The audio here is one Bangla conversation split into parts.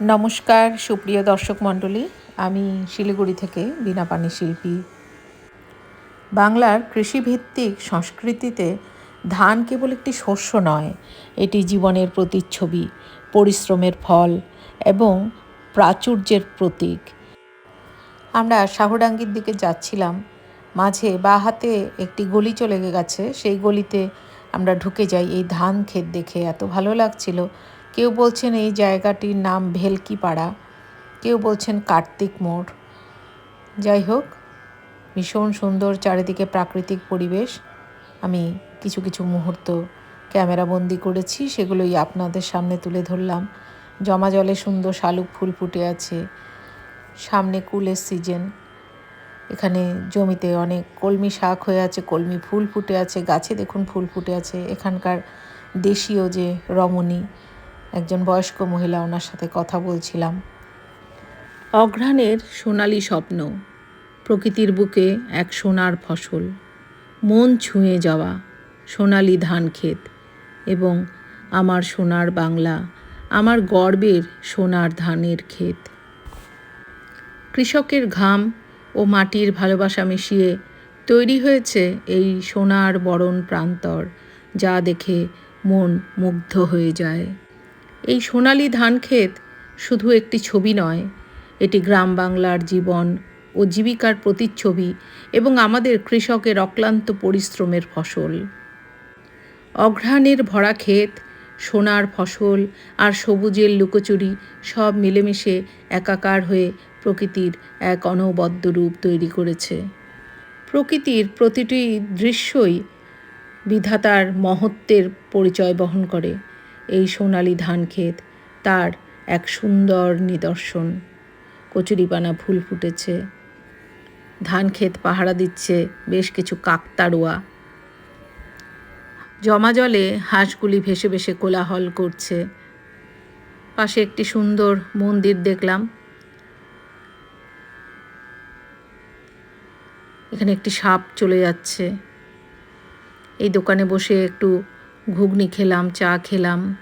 নমস্কার, সুপ্রিয় দর্শক মণ্ডলী। আমি শিলিগুড়ি থেকে বিনা পানি শিল্পী। বাংলার কৃষিভিত্তিক সংস্কৃতিতে ধান কেবল একটি শস্য নয়, এটি জীবনের প্রতিচ্ছবি, পরিশ্রমের ফল এবং প্রাচুর্যের প্রতীক। আমরা শাহুডাঙ্গির দিকে যাচ্ছিলাম, মাঝে বা হাতে একটি গলি চলে গেছে, সেই গলিতে আমরা ঢুকে যাই, এই ধান ক্ষেত দেখে। এত ভালো লাগছিল কেউ বলছেন এই জায়গাটির নাম ভেলকিপাড়া, কেউ বলছেন কার্তিক মোড়। যাই হোক, ভীষণ সুন্দর চারিদিকে প্রাকৃতিক পরিবেশ। আমি কিছু কিছু মুহূর্ত ক্যামেরা বন্দি করেছি, সেগুলোই আপনাদের সামনে তুলে ধরলাম। জমা জলে সুন্দর শালুক ফুল ফুটে আছে, সামনে কুলের সিজন। এখানে জমিতে অনেক কলমি শাক হয়ে আছে, কলমি ফুল ফুটে আছে, গাছে দেখুন ফুল ফুটে আছে। এখানকার দেশীয় যে রমণী একজন বয়স্ক মহিলা ওনার সাথে কথা বলছিলাম। অঘ্রাণের সোনালি স্বপ্ন, প্রকৃতির বুকে এক সোনার ফসল, মন ছুঁয়ে যাওয়া সোনালি ধান ক্ষেত এবং আমার সোনার বাংলা, আমার গর্বের সোনার ধানের ক্ষেত। কৃষকের ঘাম ও মাটির ভালোবাসা মিশিয়ে তৈরি হয়েছে এই সোনার বরণ প্রান্তর, যা দেখে মন মুগ্ধ হয়ে যায়। এই সোনালি ধান ক্ষেত শুধু একটি ছবি নয়, এটি গ্রাম বাংলার জীবন ও জীবিকার প্রতিচ্ছবি এবং আমাদের কৃষকের অক্লান্ত পরিশ্রমের ফসল। অঘ্রাণের ভরা ক্ষেত, সোনার ফসল আর সবুজের লুকোচুরি সব মিলেমিশে একাকার হয়ে প্রকৃতির এক অনবদ্য রূপ তৈরি করেছে। প্রকৃতির প্রতিটি দৃশ্যই বিধাতার মহত্বের পরিচয় বহন করে। এই সোনালি ধান ক্ষেত, তার এক সুন্দর নিদর্শন। কচুরিপানা ফুল ফুটেছে। ধান ক্ষেত পাহারা দিচ্ছে বেশ কিছু কাকতাড়ুয়া। জমা জলে হাঁসগুলি ভেসে ভেসে কোলাহল করছে। পাশে একটি সুন্দর মন্দির দেখলাম। এখানে একটি সাপ চলে যাচ্ছে। এই দোকানে বসে একটু ঘুগনি খেলাম, চা খেলাম।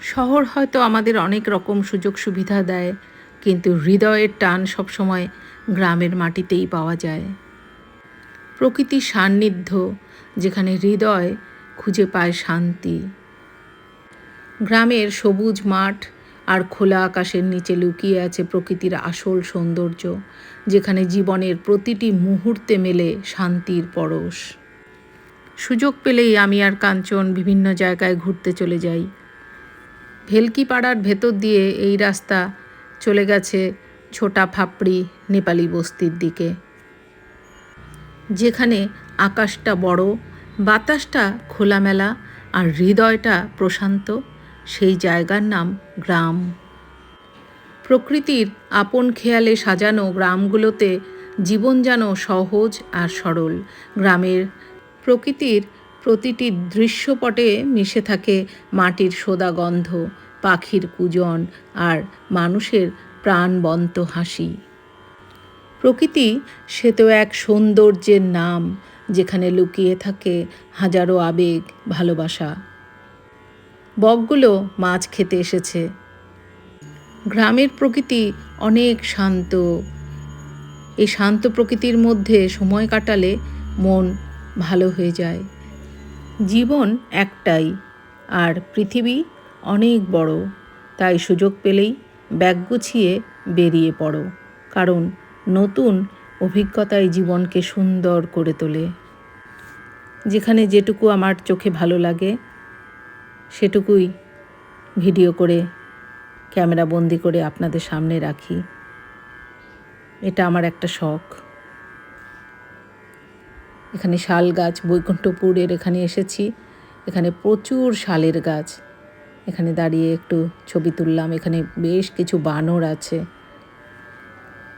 শহর হয়তো আমাদের অনেক রকম সুযোগ সুবিধা দেয়, কিন্তু হৃদয়ের টান সবসময় গ্রামের মাটিতেই পাওয়া যায়। প্রকৃতির সান্নিধ্য, যেখানে হৃদয় খুঁজে পায় শান্তি। গ্রামের সবুজ মাঠ আর খোলা আকাশের নিচে লুকিয়ে আছে প্রকৃতির আসল সৌন্দর্য, যেখানে জীবনের প্রতিটি মুহূর্তে মেলে শান্তির পরশ। সুযোগ পেলেই আমি আর কাঞ্চন বিভিন্ন জায়গায় ঘুরতে চলে যাই। ভেলকি পাড়ার ভেতর দিয়ে এই রাস্তা চলে গেছে ছোটা ফাপড়ি নেপালি বস্তির দিকে। যেখানে আকাশটা বড়, বাতাসটা খোলামেলা আর হৃদয়টা প্রশান্ত, সেই জায়গার নাম গ্রাম। প্রকৃতির আপন খেয়ালে সাজানো গ্রামগুলোতে জীবন যেন সহজ আর সরল। গ্রামের প্রকৃতির প্রতিটি দৃশ্যপটে মিশে থাকে মাটির সোদা গন্ধ, পাখির কুজন আর মানুষের প্রাণবন্ত হাসি। প্রকৃতি সে তো এক সৌন্দর্যের নাম, যেখানে লুকিয়ে থাকে হাজারো আবেগ, ভালোবাসা। বকগুলো মাছ খেতে এসেছে। গ্রামের প্রকৃতি অনেক শান্ত। এই শান্ত প্রকৃতির মধ্যে সময় কাটালে মন ভালো হয়ে যায়। জীবন একটাই, আর পৃথিবী অনেক বড়। তাই সুযোগ পেলেই ব্যাগ গুছিয়ে বেরিয়ে পড়ো, কারণ নতুন অভিজ্ঞতাই জীবনকে সুন্দর করে তোলে। যেখানে যেটুকু আমার চোখে ভালো লাগে, সেটুকুই ভিডিও করে, ক্যামেরা বন্দি করে আপনাদের সামনে রাখি। এটা আমার একটা শখ। এখানে শাল গাছ, বৈকুণ্ঠপুরের এখানে এসেছি। এখানে প্রচুর শালের গাছ। এখানে দাঁড়িয়ে একটু ছবি তুললাম। এখানে বেশ কিছু বানর আছে।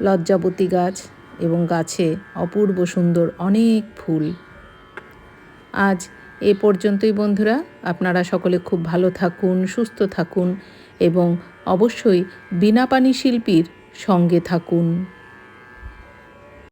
লজ্জাবতী গাছ এবং গাছে অপূর্ব সুন্দর অনেক ফুল। আজ এ পর্যন্তই বন্ধুরা। আপনারা সকলে খুব ভালো থাকুন, সুস্থ থাকুন এবং অবশ্যই বিনা পানি শিল্পীর সঙ্গে থাকুন।